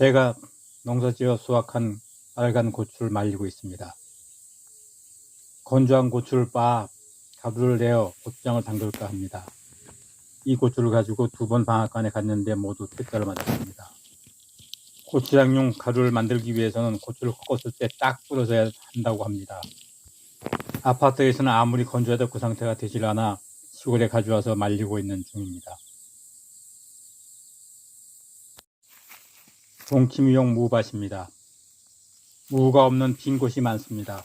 제가 농사지어 수확한 빨간 고추를 말리고 있습니다. 건조한 고추를 빻아 가루를 내어 고추장을 담글까 합니다. 이 고추를 가지고 두 번 방앗간에 갔는데 모두 퇴짜를 맞았습니다. 고추장용 가루를 만들기 위해서는 고추를 꺾었을 때 딱 부러져야 한다고 합니다. 아파트에서는 아무리 건조해도 그 상태가 되질 않아 시골에 가져와서 말리고 있는 중입니다. 동치미용 무밭입니다. 무가 없는 빈 곳이 많습니다.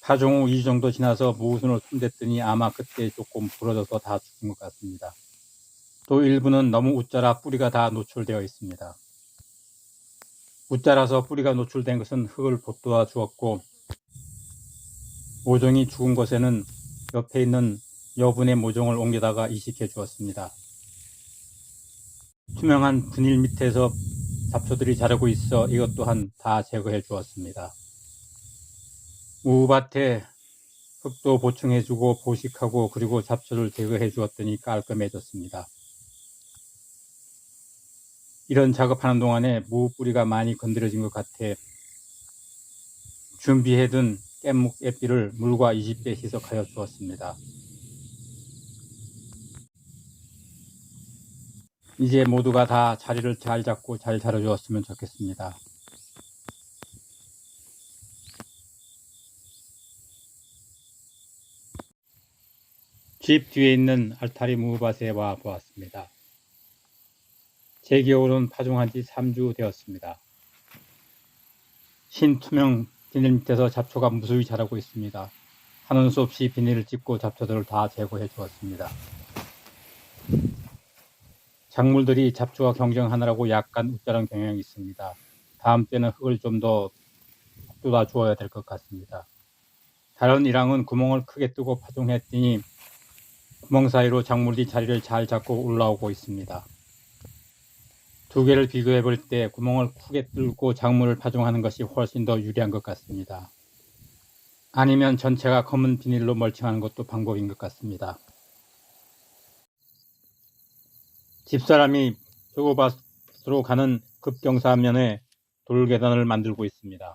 파종 후 2주 정도 지나서 무순을 손댔더니 아마 그때 조금 부러져서 다 죽은 것 같습니다. 또 일부는 너무 웃자라 뿌리가 다 노출되어 있습니다. 웃자라서 뿌리가 노출된 것은 흙을 돋도아 주었고 모종이 죽은 것에는 옆에 있는 여분의 모종을 옮겨다가 이식해 주었습니다. 투명한 분일 밑에서 잡초들이 자라고 있어 이것 또한 다 제거해 주었습니다. 우밭에 흙도 보충해주고 보식하고 그리고 잡초를 제거해 주었더니 깔끔해졌습니다. 이런 작업하는 동안에 무 뿌리가 많이 건드려진 것 같아 준비해둔 깻묵 애비를 물과 20배 희석하여 주었습니다. 이제 모두가 다 자리를 잘 잡고 잘 자라주었으면 좋겠습니다. 집 뒤에 있는 알타리 무밭에 와 보았습니다. 제 겨울은 파종한 지 3주 되었습니다. 흰 투명 비닐 밑에서 잡초가 무수히 자라고 있습니다. 하는 수 없이 비닐을 찢고 잡초들을 다 제거해 주었습니다. 작물들이 잡초와 경쟁하느라고 약간 웃자란 경향이 있습니다. 다음 때는 흙을 좀더 돋아 주어야 될 것 같습니다. 다른 일항은 구멍을 크게 뜨고 파종했더니 구멍 사이로 작물이 자리를 잘 잡고 올라오고 있습니다. 두 개를 비교해 볼 때 구멍을 크게 뚫고 작물을 파종하는 것이 훨씬 더 유리한 것 같습니다. 아니면 전체가 검은 비닐로 멀칭하는 것도 방법인 것 같습니다. 집사람이 표고밭으로 가는 급경사면에 돌계단을 만들고 있습니다.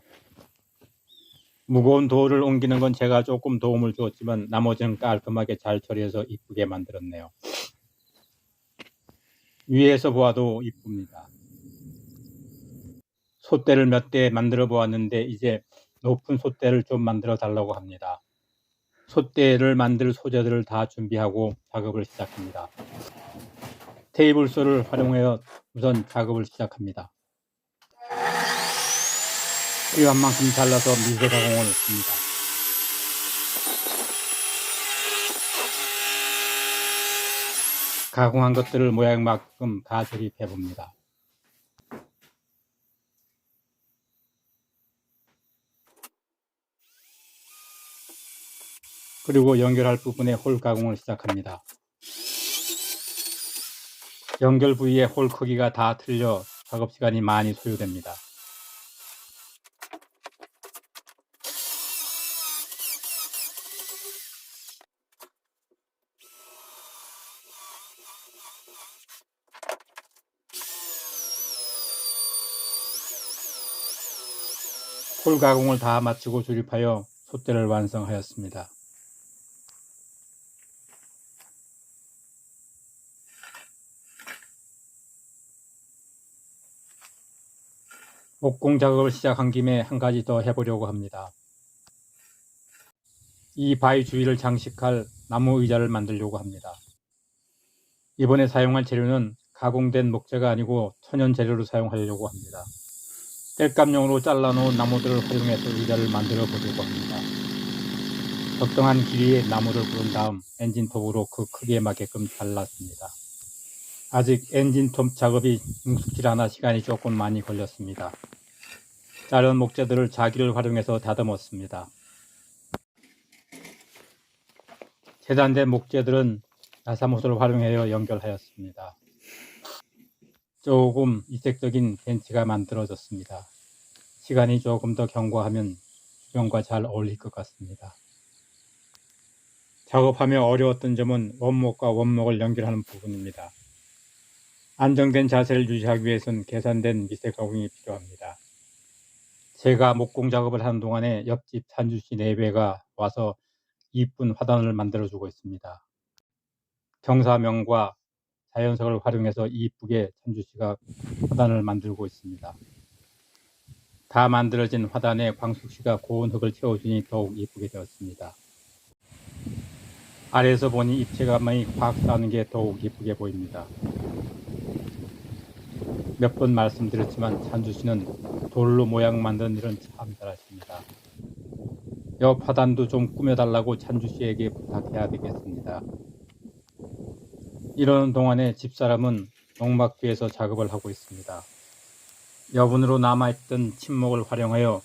무거운 돌을 옮기는 건 제가 조금 도움을 주었지만 나머지는 깔끔하게 잘 처리해서 이쁘게 만들었네요. 위에서 보아도 이쁩니다. 솥대를 몇 대 만들어 보았는데 이제 높은 솥대를 좀 만들어 달라고 합니다. 솥대를 만들 소재들을 다 준비하고 작업을 시작합니다. 테이블소를 활용하여 우선 작업을 시작합니다. 필요한 만큼 잘라서 미세 가공을 했습니다. 가공한 것들을 모양만큼 다 조립해 봅니다. 그리고 연결할 부분에 홀 가공을 시작합니다. 연결 부위의 홀 크기가 다 틀려 작업 시간이 많이 소요됩니다. 홀 가공을 다 마치고 조립하여 솥대를 완성하였습니다. 목공 작업을 시작한 김에 한 가지 더 해보려고 합니다. 이 바위 주위를 장식할 나무 의자를 만들려고 합니다. 이번에 사용할 재료는 가공된 목재가 아니고 천연 재료로 사용하려고 합니다. 땔감용으로 잘라놓은 나무들을 활용해서 의자를 만들어 보려고 합니다. 적당한 길이의 나무를 부른 다음 엔진톱으로 그 크기에 맞게끔 잘랐습니다. 아직 엔진 톱 작업이 능숙질 않아 시간이 조금 많이 걸렸습니다. 자른 목재들을 자기를 활용해서 다듬었습니다. 재단된 목재들은 나사못을 활용하여 연결하였습니다. 조금 이색적인 벤치가 만들어졌습니다. 시간이 조금 더 경과하면 수경과 잘 어울릴 것 같습니다. 작업하며 어려웠던 점은 원목과 원목을 연결하는 부분입니다. 안정된 자세를 유지하기 위해서는 계산된 미세 가공이 필요합니다. 제가 목공 작업을 하는 동안에 옆집 산주씨 네배가 와서 이쁜 화단을 만들어주고 있습니다. 경사명과 자연석을 활용해서 이쁘게 산주씨가 화단을 만들고 있습니다. 다 만들어진 화단에 광숙씨가 고운 흙을 채워주니 더욱 이쁘게 되었습니다. 아래에서 보니 입체감이 확 쌓는 게 더욱 이쁘게 보입니다. 몇 번 말씀드렸지만 산주 씨는 돌로 모양 만드는 일은 참 잘하십니다. 옆 화단도 좀 꾸며달라고 찬주 씨에게 부탁해야 되겠습니다. 이러는 동안에 집사람은 농막뒤에서 작업을 하고 있습니다. 여분으로 남아있던 침목을 활용하여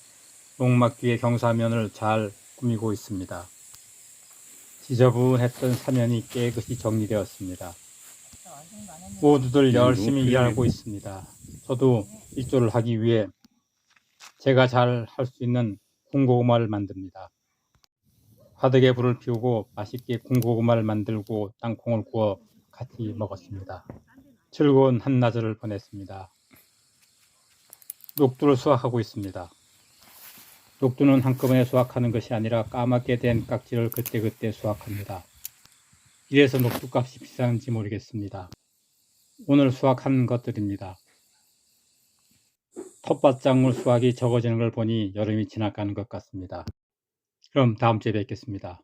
농막 뒤의 경사면을 잘 꾸미고 있습니다. 지저분했던 사면이 깨끗이 정리되었습니다. 모두들 열심히 높이. 일하고 있습니다. 저도 일조를 하기 위해 제가 잘 할 수 있는 군고구마를 만듭니다. 화덕에 불을 피우고 맛있게 군고구마를 만들고 땅콩을 구워 같이 먹었습니다. 즐거운 한낮을 보냈습니다. 녹두를 수확하고 있습니다. 녹두는 한꺼번에 수확하는 것이 아니라 까맣게 된 깍지를 그때그때 수확합니다. 이래서 녹두값이 비싼지 모르겠습니다. 오늘 수확한 것들입니다. 텃밭작물 수확이 적어지는 걸 보니 여름이 지나가는 것 같습니다. 그럼 다음 주에 뵙겠습니다.